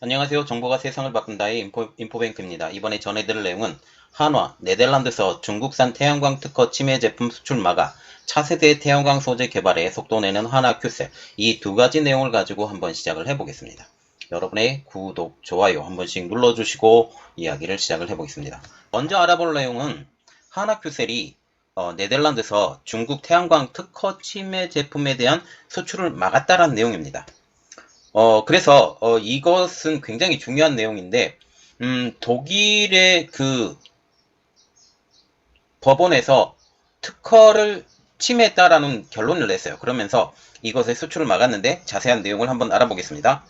안녕하세요. 정보가 세상을 바꾼다의 인포, 인포뱅크입니다. 이번에 전해드릴 내용은 한화, 네덜란드서 중국산 태양광 특허 침해 제품 수출 막아 차세대 태양광 소재 개발에 속도 내는 한화 큐셀 이 두 가지 내용을 가지고 한번 시작을 해보겠습니다. 여러분의 구독, 좋아요 한 번씩 눌러주시고 이야기를 시작을 해보겠습니다. 먼저 알아볼 내용은 한화 큐셀이 어, 네덜란드서 중국 태양광 특허 침해 제품에 대한 수출을 막았다는 내용입니다. 어, 그래서, 어, 이것은 굉장히 중요한 내용인데, 음, 독일의 그 법원에서 특허를 침해했다라는 결론을 냈어요. 그러면서 이것의 수출을 막았는데 자세한 내용을 한번 알아보겠습니다.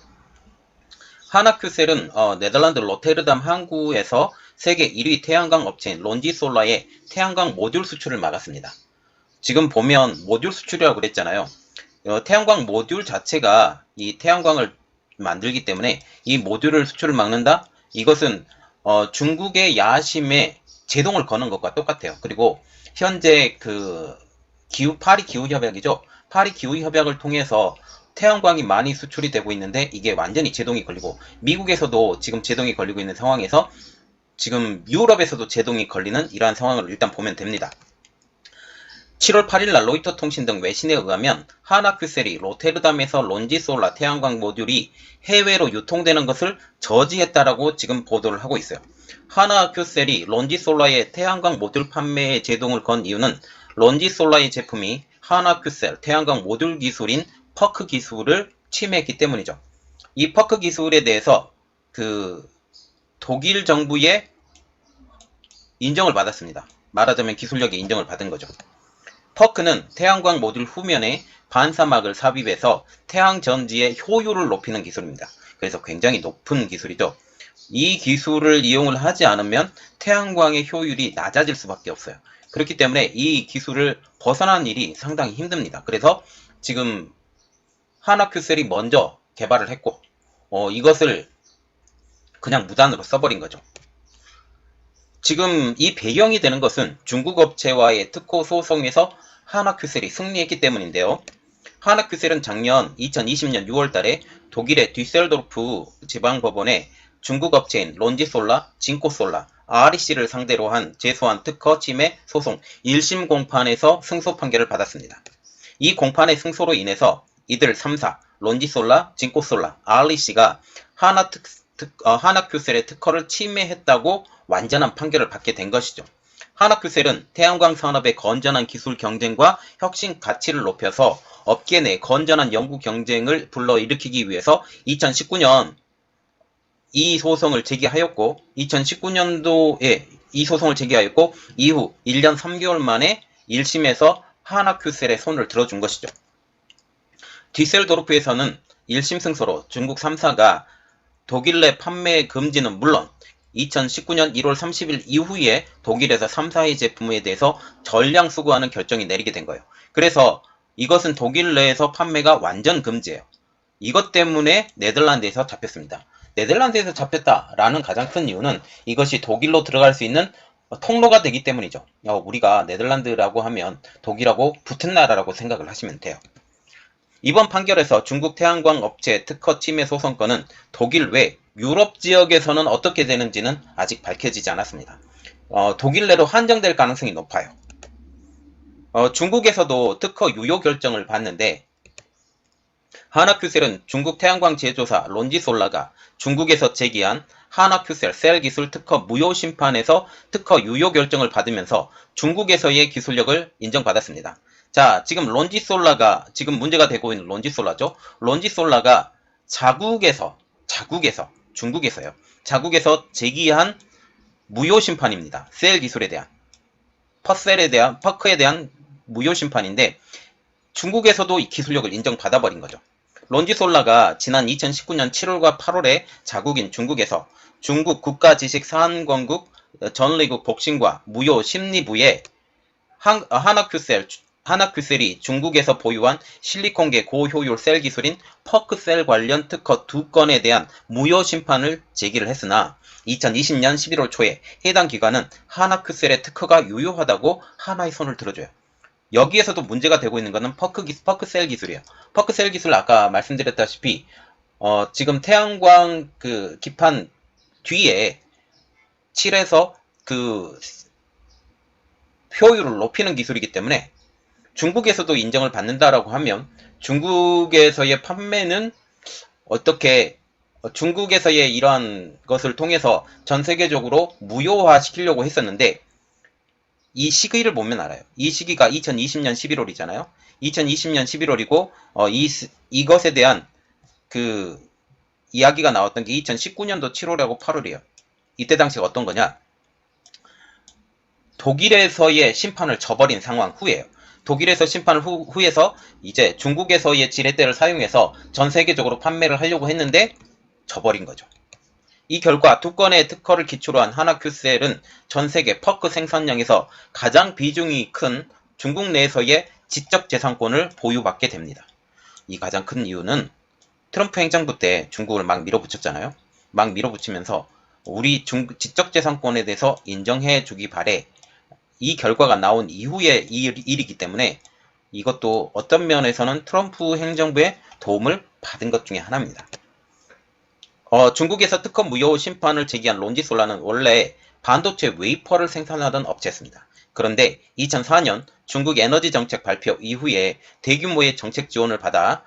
하나큐셀은 어, 네덜란드 로테르담 항구에서 세계 1위 태양광 업체인 론지솔라의 태양광 모듈 수출을 막았습니다. 지금 보면 모듈 수출이라고 그랬잖아요. 어, 태양광 모듈 자체가 이 태양광을 만들기 때문에 이 모듈을 수출을 막는다? 이것은 어, 중국의 야심에 제동을 거는 것과 똑같아요. 그리고 현재 그 기후 파리 기후 협약이죠. 파리 기후 협약을 통해서 태양광이 많이 수출이 되고 있는데 이게 완전히 제동이 걸리고 미국에서도 지금 제동이 걸리고 있는 상황에서 지금 유럽에서도 제동이 걸리는 이러한 상황을 일단 보면 됩니다. 7월 8일 날 로이터 통신 등 외신에 의하면 하나큐셀이 로테르담에서 론지솔라 태양광 모듈이 해외로 유통되는 것을 저지했다라고 지금 보도를 하고 있어요. 하나큐셀이 론지솔라의 태양광 모듈 판매에 제동을 건 이유는 론지솔라의 제품이 하나큐셀 태양광 모듈 기술인 퍼크 기술을 침해했기 때문이죠. 이 퍼크 기술에 대해서 그 독일 정부의 인정을 받았습니다. 말하자면 기술력의 인정을 받은 거죠. 퍼크는 태양광 모듈 후면에 반사막을 삽입해서 태양 전지의 효율을 높이는 기술입니다. 그래서 굉장히 높은 기술이죠. 이 기술을 이용을 하지 않으면 태양광의 효율이 낮아질 수밖에 없어요. 그렇기 때문에 이 기술을 벗어나는 일이 상당히 힘듭니다. 그래서 지금 하나큐셀이 먼저 개발을 했고 어, 이것을 그냥 무단으로 써버린 거죠. 지금 이 배경이 되는 것은 중국 업체와의 특허 소송에서 하나큐셀이 승리했기 때문인데요. 하나큐셀은 작년 2020년 6월 달에 독일의 뒤셀도르프 지방법원에 중국 업체인 론지솔라, 진코솔라, REC를 상대로 한 제소한 특허 침해 소송 1심 공판에서 승소 판결을 받았습니다. 이 공판의 승소로 인해서 이들 3사, 론지솔라, 진코솔라, REC가 하나 특, 특, 어, 하나큐셀의 특허를 침해했다고 완전한 판결을 받게 된 것이죠. 하나큐셀은 태양광 산업의 건전한 기술 경쟁과 혁신 가치를 높여서 업계 내 건전한 연구 경쟁을 불러일으키기 위해서 2019년 이 소송을 제기하였고 2019년도에 이 소송을 제기하였고 이후 1년 3개월 만에 1심에서 하나큐셀의 손을 들어준 것이죠. 디셀도르프에서는 1심 승소로 중국 3사가 독일 내 판매 금지는 물론 2019년 1월 30일 이후에 독일에서 3사의 제품에 대해서 전량 수거하는 결정이 내리게 된 거예요. 그래서 이것은 독일 내에서 판매가 완전 금지예요. 이것 때문에 네덜란드에서 잡혔습니다. 네덜란드에서 잡혔다라는 가장 큰 이유는 이것이 독일로 들어갈 수 있는 통로가 되기 때문이죠. 어, 우리가 네덜란드라고 하면 독일하고 붙은 나라라고 생각을 하시면 돼요. 이번 판결에서 중국 태양광 업체 특허 침해 소송건은 독일 외 유럽 지역에서는 어떻게 되는지는 아직 밝혀지지 않았습니다. 어, 독일 내로 한정될 가능성이 높아요. 어, 중국에서도 특허 유효 결정을 받는데 하나큐셀은 중국 태양광 제조사 론지솔라가 중국에서 제기한 하나큐셀 셀 기술 특허 무효 심판에서 특허 유효 결정을 받으면서 중국에서의 기술력을 인정받았습니다. 자, 지금 론지솔라가 지금 문제가 되고 있는 론지솔라죠. 론지솔라가 자국에서 자국에서 중국에서요. 자국에서 제기한 무효 심판입니다. 셀 기술에 대한 퍼셀에 대한 퍼크에 대한 무효 심판인데 중국에서도 이 기술력을 인정받아 버린 거죠. 론지솔라가 지난 2019년 7월과 8월에 자국인 중국에서 중국 국가지식산권국 전리국 복싱과 무효 심리부에 하나큐셀 하나큐셀이 중국에서 보유한 실리콘계 고효율 셀 기술인 퍼크셀 관련 특허 두 건에 대한 무효 심판을 제기를 했으나 2020년 11월 초에 해당 기관은 하나큐셀의 특허가 유효하다고 하나의 손을 들어줘요. 여기에서도 문제가 되고 있는 것은 퍼크 기, 퍼크셀 기술이에요. 퍼크셀 기술 아까 말씀드렸다시피 어, 지금 태양광 그 기판 뒤에 칠해서 그 효율을 높이는 기술이기 때문에 중국에서도 인정을 받는다라고 하면 중국에서의 판매는 어떻게 어, 중국에서의 이러한 것을 통해서 전 세계적으로 무효화 시키려고 했었는데 이 시기를 보면 알아요. 이 시기가 2020년 11월이잖아요. 2020년 11월이고 어, 이 이것에 대한 그 이야기가 나왔던 게 2019년도 7월하고 8월이에요. 이때 당시가 어떤 거냐? 독일에서의 심판을 저버린 상황 후에요. 독일에서 심판을 후, 후에서 이제 중국에서의 지렛대를 사용해서 전 세계적으로 판매를 하려고 했는데 져버린 거죠. 이 결과 두 건의 특허를 기초로 한 하나큐셀은 전 세계 퍼크 생산량에서 가장 비중이 큰 중국 내에서의 지적 재산권을 보유받게 됩니다. 이 가장 큰 이유는 트럼프 행정부 때 중국을 막 밀어붙였잖아요. 막 밀어붙이면서 우리 중, 지적 재산권에 대해서 인정해 주기 바래. 이 결과가 나온 이후의 일, 일이기 때문에 이것도 어떤 면에서는 트럼프 행정부의 도움을 받은 것 중에 하나입니다. 어, 중국에서 특허 무효 심판을 제기한 론지솔라는 원래 반도체 웨이퍼를 생산하던 업체였습니다. 그런데 2004년 중국 에너지 정책 발표 이후에 대규모의 정책 지원을 받아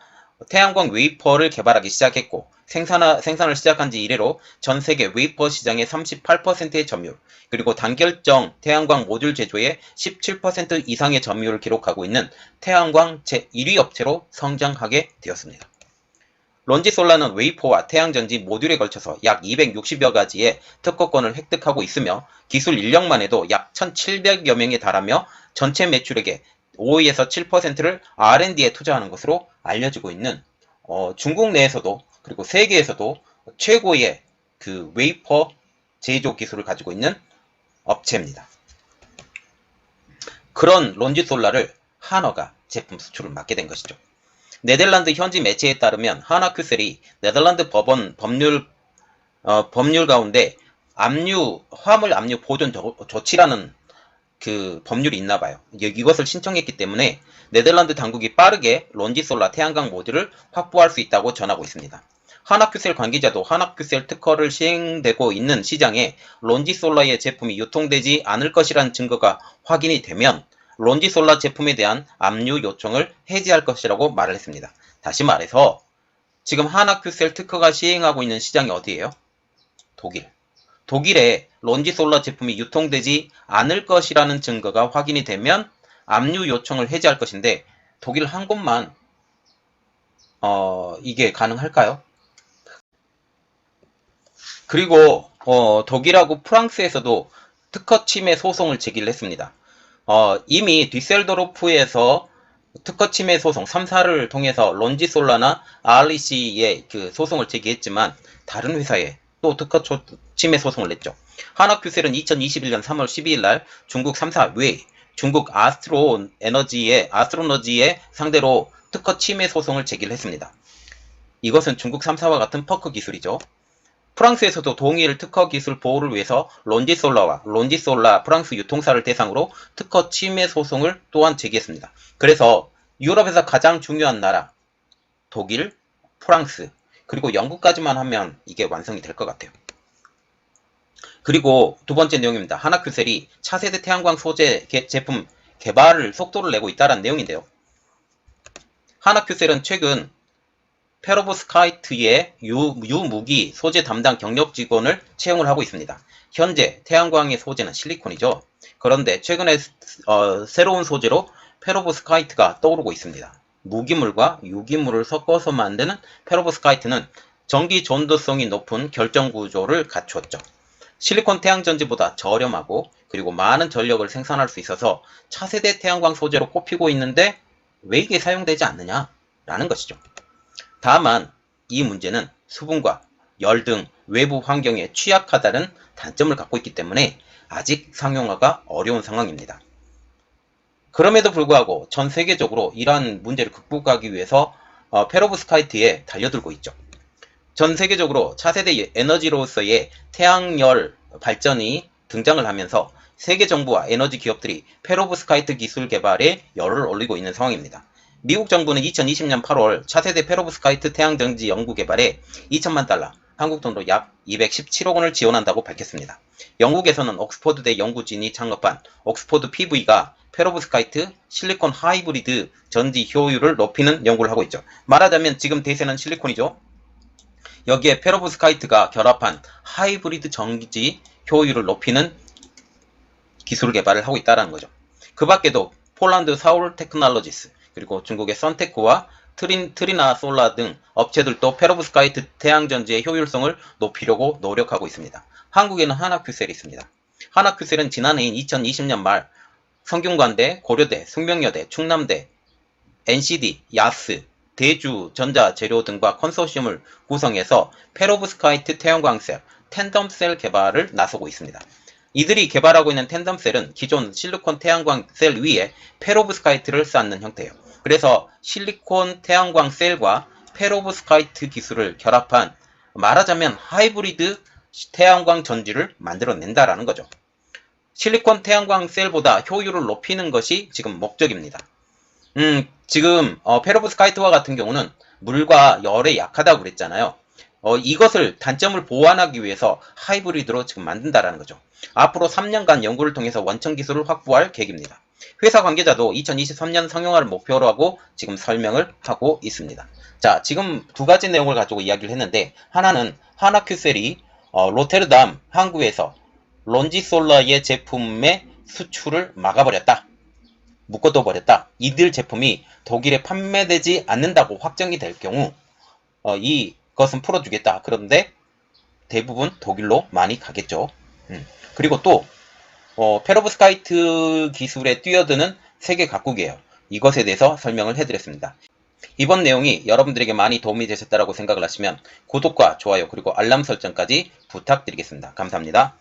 태양광 웨이퍼를 개발하기 시작했고 생산, 생산을 시작한 지 이래로 전 세계 웨이퍼 시장의 38%의 점유율, 그리고 단결정 태양광 모듈 제조의 17% 이상의 점유율을 기록하고 있는 태양광 제1위 업체로 성장하게 되었습니다. 런지솔라는 웨이퍼와 태양전지 모듈에 걸쳐서 약 260여 가지의 특허권을 획득하고 있으며 기술 인력만 해도 약 1,700여 명에 달하며 전체 매출액의 5에서 7%를 R&D에 투자하는 것으로 알려지고 있는 어, 중국 내에서도 그리고 세계에서도 최고의 그 웨이퍼 제조 기술을 가지고 있는 업체입니다. 그런 론지솔라를 한어가 제품 수출을 맡게 된 것이죠. 네덜란드 현지 매체에 따르면 하나큐셀이 네덜란드 법원 법률 어, 법률 가운데 압류 화물 압류 보존 조, 조치라는 그 법률이 있나 봐요. 이것을 신청했기 때문에 네덜란드 당국이 빠르게 론지솔라 태양광 모듈을 확보할 수 있다고 전하고 있습니다. 하나큐셀 관계자도 하나큐셀 특허를 시행되고 있는 시장에 론지솔라의 제품이 유통되지 않을 것이라는 증거가 확인이 되면 론지솔라 제품에 대한 압류 요청을 해지할 것이라고 말을 했습니다. 다시 말해서 지금 하나큐셀 특허가 시행하고 있는 시장이 어디예요? 독일. 독일에 론지솔라 제품이 유통되지 않을 것이라는 증거가 확인이 되면 압류 요청을 해지할 것인데 독일 한 곳만 어, 이게 가능할까요? 그리고 어, 독일하고 프랑스에서도 특허 침해 소송을 제기를 했습니다. 어, 이미 뒤셀도르프에서 특허 침해 소송 3사를 통해서 론지솔라나 REC의 그 소송을 제기했지만 다른 회사에 또 특허 침해 소송을 냈죠. 하나큐셀은 2021년 3월 12일 날 중국 3사 외 중국 아스트로 에너지의 아스트로너지의 상대로 특허 침해 소송을 제기를 했습니다. 이것은 중국 3사와 같은 퍼크 기술이죠. 프랑스에서도 동일 특허 기술 보호를 위해서 론지솔라와 론지솔라 프랑스 유통사를 대상으로 특허 침해 소송을 또한 제기했습니다. 그래서 유럽에서 가장 중요한 나라 독일, 프랑스, 그리고 영국까지만 하면 이게 완성이 될 것 같아요. 그리고 두 번째 내용입니다. 하나큐셀이 차세대 태양광 소재 개, 제품 개발을 속도를 내고 있다는 내용인데요. 하나큐셀은 최근 페로브스카이트의 유, 유무기 소재 담당 경력 직원을 채용을 하고 있습니다. 현재 태양광의 소재는 실리콘이죠. 그런데 최근에 어, 새로운 소재로 페로브스카이트가 떠오르고 있습니다. 무기물과 유기물을 섞어서 만드는 페로브스카이트는 전기 전도성이 높은 결정 구조를 갖추었죠. 실리콘 태양전지보다 저렴하고 그리고 많은 전력을 생산할 수 있어서 차세대 태양광 소재로 꼽히고 있는데 왜 이게 사용되지 않느냐라는 것이죠. 다만 이 문제는 수분과 열 등 외부 환경에 취약하다는 단점을 갖고 있기 때문에 아직 상용화가 어려운 상황입니다. 그럼에도 불구하고 전 세계적으로 이러한 문제를 극복하기 위해서 어, 페로브스카이트에 달려들고 있죠. 전 세계적으로 차세대 에너지로서의 태양열 발전이 등장을 하면서 세계 정부와 에너지 기업들이 페로브스카이트 기술 개발에 열을 올리고 있는 상황입니다. 미국 정부는 2020년 8월 차세대 페로브스카이트 태양전지 연구 개발에 2천만 달러, 한국 돈으로 약 217억 원을 지원한다고 밝혔습니다. 영국에서는 옥스퍼드대 연구진이 창업한 옥스퍼드 PV가 페로브스카이트 실리콘 하이브리드 전지 효율을 높이는 연구를 하고 있죠. 말하자면 지금 대세는 실리콘이죠. 여기에 페로브스카이트가 결합한 하이브리드 전지 효율을 높이는 기술 개발을 하고 있다는 거죠. 그 밖에도 폴란드 사울 테크놀로지스 그리고 중국의 선테크와 트린, 트리나 솔라 등 업체들도 페로브스카이트 태양전지의 효율성을 높이려고 노력하고 있습니다. 한국에는 하나큐셀이 있습니다. 하나큐셀은 지난해인 2020년 말 성균관대, 고려대, 숙명여대, 충남대, NCD, 야스, 대주 전자재료 등과 컨소시엄을 구성해서 페로브스카이트 태양광셀, 텐덤셀 개발을 나서고 있습니다. 이들이 개발하고 있는 텐덤셀은 기존 실리콘 태양광 셀 위에 페로브스카이트를 쌓는 형태예요. 그래서 실리콘 태양광 셀과 페로브스카이트 기술을 결합한 말하자면 하이브리드 태양광 전지를 만들어낸다라는 거죠. 실리콘 태양광 셀보다 효율을 높이는 것이 지금 목적입니다. 음, 지금 어, 페로브스카이트와 같은 경우는 물과 열에 약하다고 그랬잖아요. 어, 이것을 단점을 보완하기 위해서 하이브리드로 지금 만든다라는 거죠. 앞으로 3년간 연구를 통해서 원천 기술을 확보할 계획입니다. 회사 관계자도 2023년 상용화를 목표로 하고 지금 설명을 하고 있습니다. 자, 지금 두 가지 내용을 가지고 이야기를 했는데 하나는 하나큐셀이 어, 로테르담 항구에서 론지솔라의 제품의 수출을 막아버렸다. 묶어둬 버렸다. 이들 제품이 독일에 판매되지 않는다고 확정이 될 경우 어, 이것은 풀어주겠다. 그런데 대부분 독일로 많이 가겠죠. 음. 그리고 또 어, 페로브스카이트 기술에 뛰어드는 세계 각국이에요. 이것에 대해서 설명을 해드렸습니다. 이번 내용이 여러분들에게 많이 도움이 되셨다고 생각을 하시면 구독과 좋아요 그리고 알람 설정까지 부탁드리겠습니다. 감사합니다.